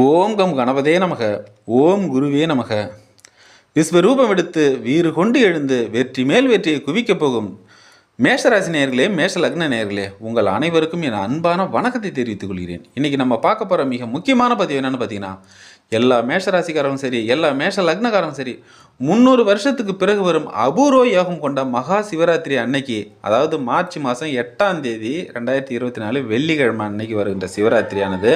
ஓம் come கணபதே நமக ஓம் குருவே நமக. விஸ்வரூபம் எடுத்து வீறு கொண்டு எழுந்து வெற்றி மேல் வெற்றியை குவிக்கப் போகும் மேஷராசி நேயர்களே மேஷ லக்ன நேயர்களே உங்கள் அனைவருக்கும் என் அன்பான வணக்கத்தை தெரிவித்துக் கொள்கிறேன். இன்றைக்கி நம்ம பார்க்க போகிற மிக முக்கியமான பதிவு என்னென்னு பார்த்தீங்கன்னா எல்லா மேஷராசிக்காரரும் சரி எல்லா மேஷ லக்னக்காரரும் சரி முந்நூறு வருஷத்துக்கு பிறகு வரும் அபூர்வ யோகம் கொண்ட மகா சிவராத்திரி அன்னைக்கு அதாவது மார்ச் மாதம் எட்டாம் தேதி ரெண்டாயிரத்தி இருபத்தி நாலு வெள்ளிக்கிழமை அன்னைக்கு வருகின்ற சிவராத்திரியானது.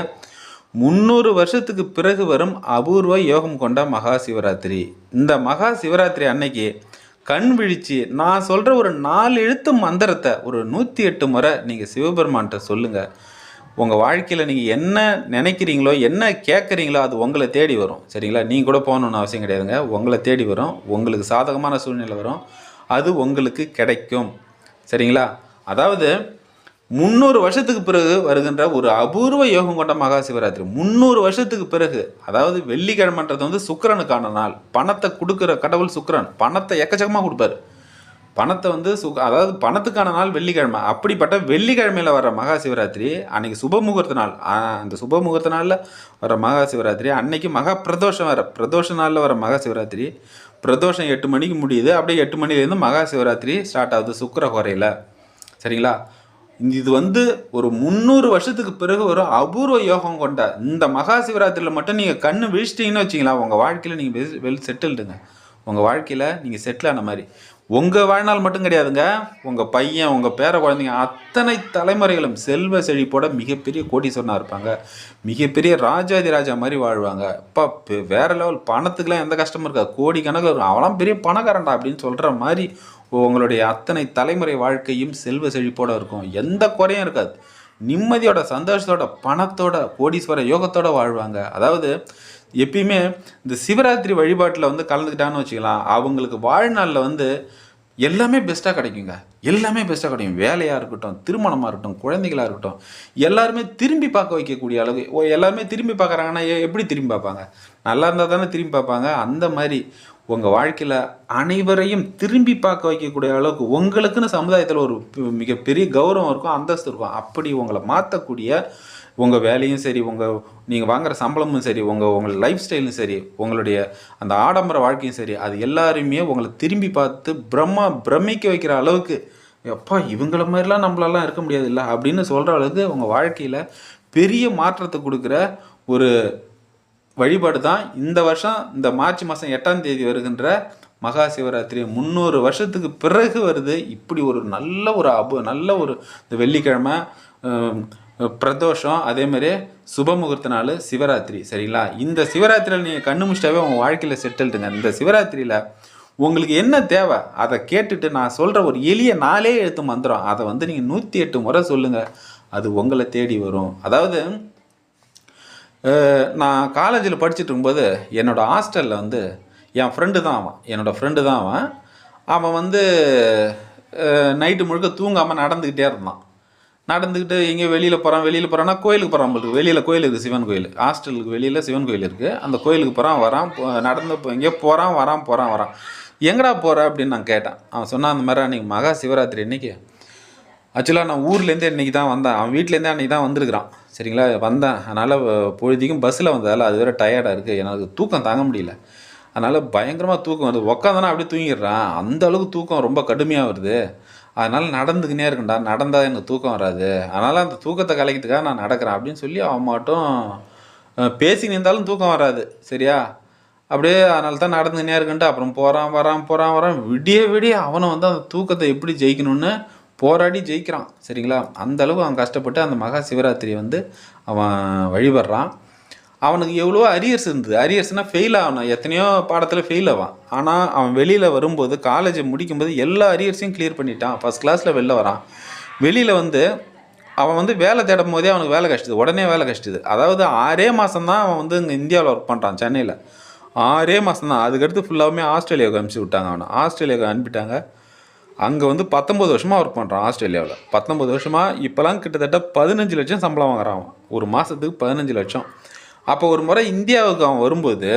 முந்நூறு வருஷத்துக்கு பிறகு வரும் அபூர்வ யோகம் கொண்ட மகா சிவராத்திரி. இந்த மகா சிவராத்திரி அன்னைக்கு கண் விழிச்சு நான் சொல்கிற ஒரு நாலு எழுத்து மந்திரத்தை ஒரு நூற்றி எட்டு முறை நீங்கள் சிவபெருமான்கிட்ட சொல்லுங்கள் உங்கள் வாழ்க்கையில் நீங்கள் என்ன நினைக்கிறீங்களோ என்ன கேட்குறீங்களோ அது உங்களை தேடி வரும். சரிங்களா? நீங்கள் கூட போகணுன்னு அவசியம் கிடையாதுங்க. உங்களை தேடி வரும். உங்களுக்கு சாதகமான சூழ்நிலை வரும். அது உங்களுக்கு கிடைக்கும். சரிங்களா? அதாவது முந்நூறு வருஷத்துக்கு பிறகு வருகின்ற ஒரு அபூர்வ யோகம் கொண்ட மகா சிவராத்திரி. முந்நூறு வருஷத்துக்கு பிறகு அதாவது வெள்ளிக்கிழமைன்றது வந்து சுக்கரனுக்கான நாள். பணத்தை கொடுக்குற கடவுள் சுக்கரன். பணத்தை எக்கச்சக்கமாக கொடுப்பார். பணத்தை வந்து சு அதாவது பணத்துக்கான நாள் வெள்ளிக்கிழமை. அப்படிப்பட்ட வெள்ளிக்கிழமையில் வர மகா சிவராத்திரி அன்னைக்கு சுப முகூர்த்த நாள். அந்த சுப முகூர்த்த நாளில் வர மகா சிவராத்திரி அன்னைக்கு மகா பிரதோஷம் வர பிரதோஷ நாளில் வர மகா சிவராத்திரி. பிரதோஷம் எட்டு மணிக்கு முடியுது. அப்படியே எட்டு மணிலேருந்து மகா சிவராத்திரி ஸ்டார்ட் ஆகுது சுக்கிர குறையில். சரிங்களா? இது வந்து ஒரு முந்நூறு வருஷத்துக்கு பிறகு ஒரு அபூர்வ யோகம் கொண்ட இந்த மகா சிவராத்திரியில் மட்டும் நீங்கள் கண்ணு விழிச்சிட்டிங்கன்னு வச்சிங்களா உங்கள் வாழ்க்கையில் நீங்கள் வெல் வெல் செட்டில்டுங்க உங்கள் வாழ்க்கையில் நீங்கள் செட்டில் ஆன மாதிரி. உங்கள் வாழ்நாள் மட்டும் கிடையாதுங்க. உங்கள் பையன் உங்கள் பேர குழந்தைங்க அத்தனை தலைமுறைகளும் செல்வ செழிப்போட மிகப்பெரிய கோடீஸ்வரனாக இருப்பாங்க. மிகப்பெரிய ராஜாதி ராஜா மாதிரி வாழ்வாங்க. இப்போ பெ- வேற லெவல் பணத்துக்குலாம் எந்த கஷ்டமும் இருக்காது. கோடி இருக்கும் அவெல்லாம் பெரிய பணக்காரன்டா அப்படின்னு சொல்கிற மாதிரி உங்களுடைய அத்தனை தலைமுறை வாழ்க்கையும் செல்வ செழிப்போடு இருக்கும். எந்த குறையும் இருக்காது. நிம்மதியோட சந்தோஷத்தோட பணத்தோட கோடீஸ்வர யோகத்தோட வாழ்வாங்க. அதாவது எப்பயுமே இந்த சிவராத்திரி வழிபாட்டில் வந்து கலந்துக்கிட்டான்னு வச்சுக்கலாம். அவங்களுக்கு வாழ்நாளில் வந்து எல்லாமே பெஸ்ட்டாக கிடைக்குங்க. எல்லாமே பெஸ்ட்டாக கிடைக்கும். வேலையாக இருக்கட்டும் திருமணமாக இருக்கட்டும் குழந்தைகளாக இருக்கட்டும் எல்லாருமே திரும்பி பார்க்க வைக்கக்கூடிய அளவு ஓ, எல்லாருமே திரும்பி பார்க்குறாங்கன்னா எப்படி திரும்பி பார்ப்பாங்க? நல்லா இருந்தால் தானே திரும்பி பார்ப்பாங்க? அந்த மாதிரி உங்கள் வாழ்க்கையில் அனைவரையும் திரும்பி பார்க்க வைக்கக்கூடிய அளவுக்கு உங்களுக்குன்னு சமுதாயத்தில் ஒரு மிகப்பெரிய கௌரவம் இருக்கும் அந்தஸ்து இருக்கும். அப்படி உங்களை மாற்றக்கூடிய உங்கள் வேலையும் சரி உங்கள் நீங்கள் வாங்குகிற சம்பளமும் சரி உங்கள் உங்கள் லைஃப் ஸ்டைலும் சரி உங்களுடைய அந்த ஆடம்பர வாழ்க்கையும் சரி அது எல்லாருமே உங்களை திரும்பி பார்த்து பிரம்மா பிரமிக்க வைக்கிற அளவுக்கு எப்பா இவங்கள மாதிரிலாம் நம்மளெல்லாம் இருக்க முடியாது இல்லை அப்படின்னு சொல்கிற அளவுக்கு உங்கள் வாழ்க்கையில் பெரிய மாற்றத்தை கொடுக்குற ஒரு வழிபாடு தான் இந்த வருஷம் இந்த மார்ச் மாதம் எட்டாம் தேதி வருகின்ற மகா சிவராத்திரி முந்நூறு வருஷத்துக்கு பிறகு வருது. இப்படி ஒரு நல்ல ஒரு அபு நல்ல ஒரு இந்த வெள்ளிக்கிழமை பிரதோஷம் அதே மாதிரி நாள் சிவராத்திரி சரிங்களா? இந்த சிவராத்திரியில் நீங்கள் கண்ணு முடிச்சிட்டாவே உங்கள் வாழ்க்கையில் செட்டில்டுங்க இந்த சிவராத்திரியில் உங்களுக்கு என்ன தேவை? அதை கேட்டுட்டு நான் சொல்கிற ஒரு எளிய நாளே எழுத்து மந்திரம். அதை வந்து நீங்கள் நூற்றி எட்டு முறை சொல்லுங்கள் அது உங்களை தேடி வரும். அதாவது நான் காலேஜில் படிச்சுட்டு இருக்கும்போது என்னோட ஹாஸ்டலில் வந்து என் ஃப்ரெண்டு தான் அவன். என்னோடய ஃப்ரெண்டு தான் அவன். அவன் வந்து நைட்டு முழுக்க தூங்காமல் நடந்துக்கிட்டே இருந்தான். நடந்துக்கிட்டு எங்கேயோ வெளியில் போகிறான் வெளியில் போகிறான்னா கோயிலுக்கு போகிறான் நம்மளுக்கு வெளியில் கோயில் இருக்குது சிவன் கோயில். ஹாஸ்டலுக்கு வெளியில் சிவன் கோயில் இருக்குது அந்த கோயிலுக்கு போகிறான் வரான் நடந்து போ- எங்கேயோ போகிறான் வரான் போகிறான் வரான். எங்கடா போகிற அப்படின்னு நான் கேட்டேன். அவன் சொன்னான் அந்த மாதிரி அன்றைக்கி மகா சிவராத்திரி இன்றைக்கி ஆக்சுவலாக நான் ஊர்லேருந்தே இன்றைக்கி தான் வந்தேன். அவன் வீட்லேருந்தே அன்றைக்கி தான் வந்திருக்கிறான். சரிங்களா? வந்தேன். அதனால் பொழுதிக்கும் பஸ்ஸில் வந்ததால் அது வேறு டயர்டாக இருக்குது எனக்கு தூக்கம் தாங்க முடியல. அதனால் பயங்கரமாக தூக்கம் வருது. உக்காந்தானா அப்படியே தூங்கிடுறான். அந்த அளவுக்கு தூக்கம் ரொம்ப கடுமையாக வருது. அதனால் நடந்துக்கினே இருக்குண்டா நடந்தால் எனக்கு தூக்கம் வராது. அதனால் அந்த தூக்கத்தை கலைக்கிறதுக்காக நான் நடக்கிறேன் அப்படின்னு சொல்லி அவன் மட்டும் பேசிக்கின்னு இருந்தாலும் தூக்கம் வராது. சரியா? அப்படியே அதனால தான் நடந்துக்கினே இருக்குன்ட்டு அப்புறம் போகிறான் வரான் போகிறான் வரான். விடிய விடிய அவனை வந்து அந்த தூக்கத்தை எப்படி ஜெயிக்கணும்னு போராடி ஜெயிக்கிறான். சரிங்களா? அந்த அளவு அவன் கஷ்டப்பட்டு அந்த மகா சிவராத்திரி வந்து அவன் வழிபடுறான். அவனுக்கு எவ்வளோ அரியர்ஸ் இருந்தது. அரியர்ஸ்னால் ஃபெயில் ஆகணும். எத்தனையோ பாடத்தில் ஃபெயில் ஆவான். ஆனால் அவன் வெளியில் வரும்போது காலேஜை முடிக்கும்போது எல்லா அரியர்ஸையும் கிளியர் பண்ணிட்டான். ஃபஸ்ட் கிளாஸில் வெளில வரான். வெளியில் வந்து அவன் வந்து வேலை தேடும் போதே அவனுக்கு வேலை கஷ்டது. உடனே வேலை கஷ்டது. அதாவது ஆறே மாதம் தான் அவன் வந்து இங்கே இந்தியாவில் ஒர்க் பண்ணுறான் சென்னையில். ஆறே மாதம் தான் அதுக்கடுத்து ஃபுல்லாகவுமே ஆஸ்திரேலியாவுக்கு அனுப்பிச்சி விட்டாங்க அவனை. ஆஸ்திரேலியாவுக்கு அனுப்பிட்டாங்க. அங்கே வந்து பத்தொம்பது வருஷமாக ஒர்க் பண்ணுறான் ஆஸ்திரேலியாவில். பத்தொம்பது வருஷமாக இப்போலாம் கிட்டத்தட்ட பதினஞ்சு லட்சம் சம்பளம் வாங்குறான் அவன். ஒரு மாதத்துக்கு பதினஞ்சு லட்சம். அப்போ ஒரு முறை இந்தியாவுக்கு அவன் வரும்போது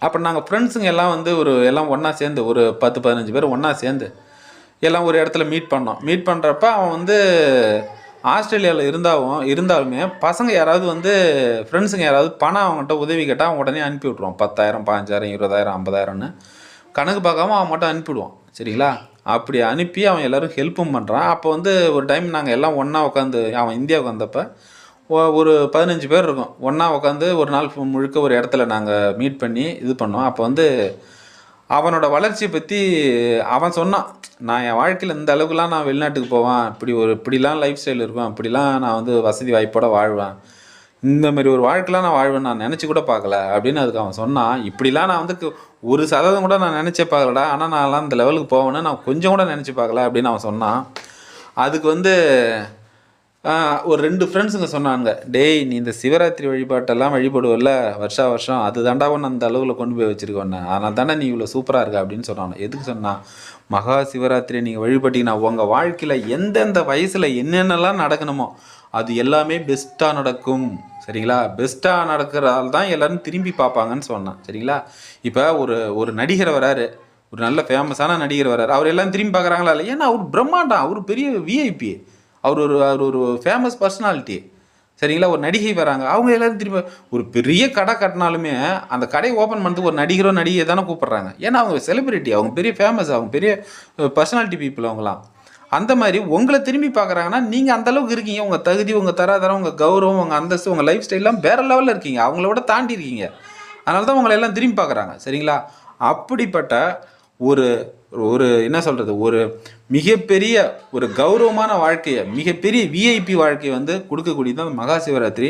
அப்போ நாங்கள் ஃப்ரெண்ட்ஸுங்க எல்லாம் வந்து ஒரு எல்லாம் ஒன்றா சேர்ந்து ஒரு பத்து பதினஞ்சு பேர் ஒன்றா சேர்ந்து எல்லாம் ஒரு இடத்துல மீட் பண்ணோம். மீட் பண்ணுறப்ப அவன் வந்து ஆஸ்திரேலியாவில் இருந்தாலும் இருந்தாலுமே பசங்க யாராவது வந்து ஃப்ரெண்ட்ஸுங்க யாராவது பணம் அவங்ககிட்ட உதவி கேட்டால் அவன் உடனே அனுப்பி விட்ருவான் பத்தாயிரம் பாஞ்சாயிரம் இருபதாயிரம் ஐம்பதாயிரம்னு. கணக்கு பார்க்காம அவன் மட்டும் அனுப்பிவிடுவான். சரிங்களா? அப்படி அனுப்பி அவன் எல்லோரும் ஹெல்ப்பும் பண்ணுறான் அப்போ வந்து ஒரு டைம் நாங்கள் எல்லாம் ஒன்றா உட்காந்து அவன் இந்தியாவுக்கு வந்தப்போ ஒரு பதினஞ்சு பேர் இருக்கோம். ஒன்றா உட்காந்து ஒரு நாள் முழுக்க ஒரு இடத்துல நாங்கள் மீட் பண்ணி இது பண்ணோம். அப்போ வந்து அவனோட வளர்ச்சியை பற்றி அவன் சொன்னான். நான் என் வாழ்க்கையில் இந்த அளவுக்குலாம் நான் வெளிநாட்டுக்கு போவேன். இப்படி ஒரு இப்படிலாம் லைஃப் ஸ்டைல் இருக்கும். இப்படிலாம் நான் வந்து வசதி வாய்ப்போடு வாழ்வேன். இந்த மாதிரி ஒரு வாழ்க்கைலாம் நான் வாழ்வேன் நான் நினச்சி கூட பார்க்கல அப்படின்னு அதுக்கு அவன் சொன்னான். இப்படிலாம் நான் வந்து கு- ஒரு சதவீதம் கூட நான் நினச்சே பார்க்கலடா. ஆனால் நான்லாம் இந்த லெவலுக்கு போவேன்னு நான் கொஞ்சம் கூட நினச்சி பார்க்கல அப்படின்னு அவன் சொன்னான். அதுக்கு வந்து ஒரு ரெண்டு ஃப்ரெண்ட்ஸுங்க சொன்னாங்க டேய் நீ இந்த சிவராத்திரி வழிபாட்டெல்லாம் வழிபடுவல்ல வருஷா வருஷம் அது தாண்டா ஒன்று அந்த அளவில் கொண்டு போய் வச்சுருக்கோண்ணே அதனால தானே நீ இவ்வளோ சூப்பராக இருக்க? அப்படின்னு சொன்னான் எதுக்கு சொன்னான் மகா சிவராத்திரி நீங்கள் வழிபட்டீங்கன்னா உங்கள் வாழ்க்கையில் எந்தெந்த வயசில் என்னென்னலாம் நடக்கணுமோ அது எல்லாமே பெஸ்ட்டாக நடக்கும். சரிங்களா? பெஸ்ட்டாக நடக்கிறதால தான் எல்லோரும் திரும்பி பார்ப்பாங்கன்னு சொன்னான். சரிங்களா? இப்போ ஒரு ஒரு நடிகர் வராரு. ஒரு நல்ல ஃபேமஸான நடிகர் வராரு. அவர் எல்லாம் திரும்பி பார்க்குறாங்களா இல்லை ஏன்னா அவர் பிரம்மாண்டம். அவர் பெரிய விஐபி அவர் ஒரு அவர் ஒரு ஃபேமஸ் பர்சனாலிட்டி சரிங்களா? ஒரு நடிகை வராங்க. அவங்க எல்லோரும் திரும்ப ஒரு பெரிய கடை கட்டினாலுமே அந்த கடையை ஓப்பன் பண்ணுறதுக்கு ஒரு நடிகரோ நடிகை தானே கூப்பிட்றாங்க. ஏன்னா அவங்க செலிபிரிட்டி அவங்க பெரிய ஃபேமஸ் அவங்க பெரிய பர்சனாலிட்டி பீப்புள் அவங்களாம் அந்த மாதிரி உங்களை திரும்பி பார்க்குறாங்கன்னா நீங்கள் அந்தளவுக்கு இருக்கீங்க. உங்கள் தகுதி உங்கள் தராதரம் உங்கள் கௌரவம் உங்கள் அந்தஸ்து உங்கள் லைஃப் ஸ்டைல்லாம் வேற லெவலில் இருக்கீங்க. அவங்கள விட தாண்டி இருக்கீங்க. அதனால தான் உங்களை எல்லாம் திரும்பி பார்க்குறாங்க. சரிங்களா? அப்படிப்பட்ட ஒரு ஒரு என்ன சொல்கிறது ஒரு மிகப்பெரிய ஒரு கௌரவமான வாழ்க்கையை மிகப்பெரிய விஐபி வாழ்க்கையை வந்து கொடுக்கக்கூடியது தான் மகா சிவராத்திரி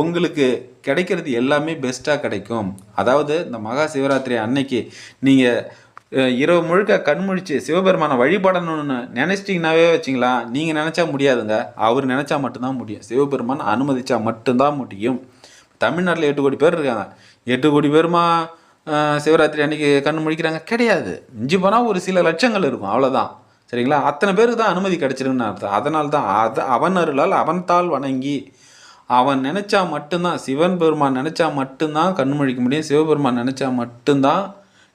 உங்களுக்கு கிடைக்கிறது எல்லாமே பெஸ்ட்டாக கிடைக்கும். அதாவது இந்த மகா சிவராத்திரி அன்னைக்கு நீங்கள் இரவு முழுக்க கண்முழிச்சு சிவபெருமானை வழிபடணும்னு நினச்சிட்டிங்கனாவே வச்சிங்களா நீங்கள் நினச்சா முடியாதுங்க. அவர் நினச்சா மட்டும்தான் முடியும். சிவபெருமான் அனுமதிச்சா மட்டும்தான் முடியும். தமிழ்நாட்டில் எட்டு கோடி பேர் இருக்காங்க. எட்டு கோடி பேருமா? சிவராத்திரி அன்னைக்கு கண் முழிக்கிறாங்க. கிடையாது. மிஞ்சி போனால் ஒரு சில லட்சங்கள் இருக்கும். அவ்வளோதான் சரிங்களா? அத்தனை பேருக்கு தான் அனுமதி கிடச்சிருக்குன்னு அர்த்தம். அதனால தான் அது அவன் அருளால் அவன் தாள் வணங்கி அவன் நினச்சா மட்டும்தான் சிவன் பெருமான் நினச்சா மட்டும்தான் கண் முழிக்க முடியும். சிவபெருமான் நினச்சா மட்டும்தான்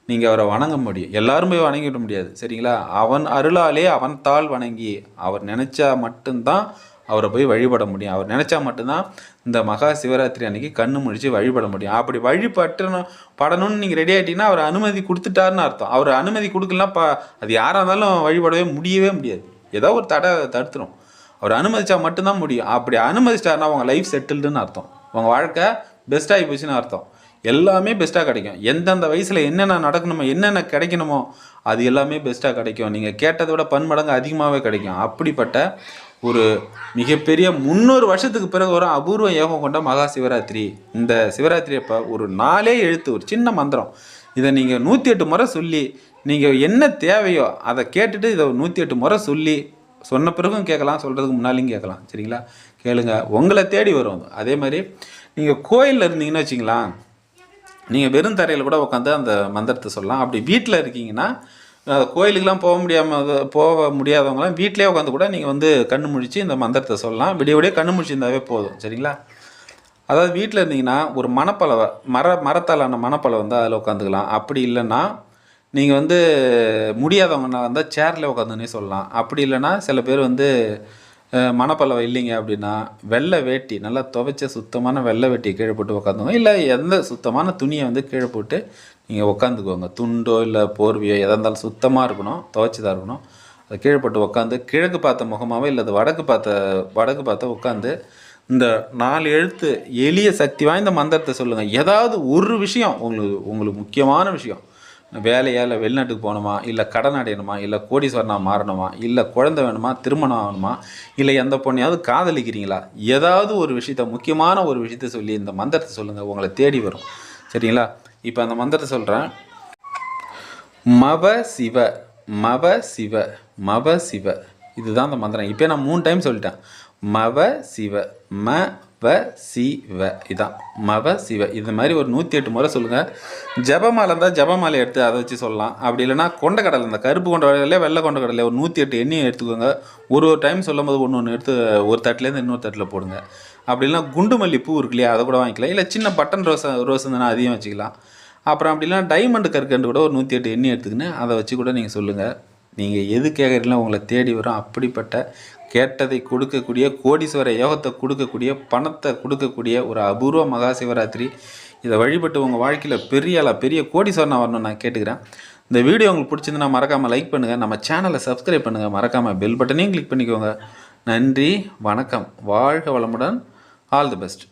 நீங்கள் அவரை வணங்க முடியும். எல்லாரும் போய் வணங்கிட முடியாது. சரிங்களா? அவன் அருளாலே அவன் தாள் வணங்கி அவர் நினச்சா மட்டும்தான் அவரை போய் வழிபட முடியும். அவர் நினச்சா மட்டும்தான் இந்த மகா சிவராத்திரி அன்னைக்கு கண்ணு முழிச்சு வழிபட முடியும். அப்படி வழிபட்டணும் படணும்னு நீங்கள் ரெடி ஆகிட்டீங்கன்னா அவர் அனுமதி கொடுத்துட்டாருன்னு அர்த்தம். அவர் அனுமதி கொடுக்கலாம் ப அது யாராக இருந்தாலும் வழிபடவே முடியவே முடியாது. ஏதோ ஒரு தடை தடுத்துரும். அவர் அனுமதிச்சா மட்டும்தான் முடியும். அப்படி அனுமதிச்சிட்டாருன்னா உங்கள் லைஃப் செட்டில்டுன்னு அர்த்தம். உங்கள் வாழ்க்கை பெஸ்ட்டாகி போச்சுன்னு அர்த்தம். எல்லாமே பெஸ்ட்டாக கிடைக்கும். எந்தெந்த வயசில் என்னென்ன நடக்கணுமோ என்னென்ன கிடைக்கணுமோ அது எல்லாமே பெஸ்ட்டாக கிடைக்கும். நீங்கள் கேட்டதை விட பன்மடங்கு அதிகமாகவே கிடைக்கும். அப்படிப்பட்ட ஒரு மிகப்பெரிய முந்நூறு வருஷத்துக்கு பிறகு வரும் அபூர்வ யோகம் கொண்ட மகா சிவராத்திரி. இந்த சிவராத்திரி அப்போ ஒரு நாளே எழுத்து ஒரு சின்ன மந்திரம். இதை நீங்கள் நூற்றி எட்டு முறை சொல்லி நீங்கள் என்ன தேவையோ அதை கேட்டுட்டு இதை நூற்றி எட்டு முறை சொல்லி சொன்ன பிறகும் கேட்கலாம் சொல்கிறதுக்கு முன்னாலையும் கேட்கலாம். சரிங்களா? கேளுங்க. உங்களை தேடி வரும். அதே மாதிரி நீங்கள் கோயிலில் இருந்தீங்கன்னு வச்சிங்களா நீங்கள் வெறும் தரையில் கூட உட்காந்து அந்த மந்திரத்தை சொல்லலாம். அப்படி வீட்டில் இருக்கீங்கன்னா கோயிலுக்கெல்லாம் போக முடியாமல் போக முடியாதவங்களாம் வீட்டிலே உட்காந்து கூட நீங்கள் வந்து கண்ணு முழிச்சு இந்த மந்திரத்தை சொல்லலாம். விடிய விடிய கண்ணு முழிச்சிருந்தாவே போதும் சரிங்களா? அதாவது வீட்டில் இருந்தீங்கன்னா ஒரு மணப்பலவை மர மரத்தாலான மணப்பலவை வந்து அதில் உட்காந்துக்கலாம் அப்படி இல்லைன்னா நீங்கள் வந்து முடியாதவங்க வந்தால் சேரில் உட்காந்துனே சொல்லலாம். அப்படி இல்லைன்னா சில பேர் வந்து அஹ், இல்லைங்க அப்படின்னா வெள்ளை வேட்டி நல்லா துவைச்ச சுத்தமான வெள்ளை வேட்டியை கீழே போட்டு உட்காந்துங்க இல்லை எந்த சுத்தமான துணியை வந்து கீழே போட்டு நீங்கள் உட்காந்துக்கோங்க துண்டோ இல்லை போர்வையோ எதாக இருந்தாலும் சுத்தமாக இருக்கணும் துவைச்சதாக இருக்கணும். அதை கீழே போட்டு உட்காந்து கிழக்கு பார்த்த முகமாகவே இல்லை அது வடக்கு பார்த்த வடக்கு பார்த்த உட்காந்து இந்த நாலு எழுத்து எளிய சக்தி வாய்ந்த மந்திரத்தை சொல்லுங்கள் ஏதாவது ஒரு விஷயம் உங்களுக்கு உங்களுக்கு முக்கியமான விஷயம். வேலையா இல்லை வெளிநாட்டுக்கு போகணுமா? இல்லை கடன் அடையணுமா? இல்லை கோடீஸ்வரனாக மாறணுமா? இல்லை குழந்தை வேணுமா? திருமணம் ஆகணுமா? இல்லை எந்த பொண்ணையாவது காதலிக்கிறீங்களா? ஏதாவது ஒரு விஷயத்த முக்கியமான ஒரு விஷயத்த சொல்லி இந்த மந்திரத்தை சொல்லுங்கள் உங்களை தேடி வரும். சரிங்களா? இப்போ அந்த மந்திரத்தை சொல்கிறேன் மப சிவ மப சிவ மப சிவ. இதுதான் அந்த மந்திரம். இப்போ நான் மூணு டைம் சொல்லிட்டேன். மவ சிவ ம வ சிவ இதான். மவ சிவ இது மாதிரி ஒரு நூற்றி எட்டு முறை சொல்லுங்கள் ஜபமாலை இருந்தால் ஜபமாலை எடுத்து அதை வச்சு சொல்லலாம். அப்படி இல்லைன்னா கொண்டக்கடலை இந்த கருப்பு கொண்ட கடலையே வெள்ளை கொண்ட கடலையே ஒரு நூற்றி எட்டு எண்ணெயை எடுத்துக்கோங்க. ஒரு ஒரு டைம் சொல்லும்போது ஒன்று ஒன்று எடுத்து ஒரு தட்டிலேருந்து இன்னொரு தட்டில் போடுங்க. அப்படி இல்லைனா குண்டு மல்லி பூ இருக்கு இல்லையா அதை கூட வாங்கிக்கலாம். இல்லை சின்ன பட்டன் ரோஸ் ரோஸ் இருந்ததுன்னா அதையும் வச்சுக்கலாம். அப்புறம் அப்படின்னா டைமண்ட் கற்கண்டு கூட ஒரு நூற்றி எட்டு எண்ணி எடுத்துக்கின்னு அதை வச்சு கூட நீங்கள் சொல்லுங்கள் நீங்கள் எது கேட்குறீங்களோ உங்களை தேடி வரும். அப்படிப்பட்ட கேட்டதை கொடுக்கக்கூடிய கோடீஸ்வர யோகத்தை கொடுக்கக்கூடிய பணத்தை கொடுக்கக்கூடிய ஒரு அபூர்வ மகா சிவராத்திரி இதை வழிபட்டு உங்கள் வாழ்க்கையில் பெரிய ஆளா பெரிய கோடீஸ்வரனாக வரணும் நான் கேட்டுக்கிறேன். இந்த வீடியோ உங்களுக்கு பிடிச்சிருந்துன்னா மறக்காமல் லைக் பண்ணுங்கள் நம்ம சேனலை சப்ஸ்கிரைப் பண்ணுங்கள் மறக்காமல் பெல் பட்டனையும் கிளிக் பண்ணிக்கோங்க. நன்றி வணக்கம். வாழ்க வளமுடன். All the best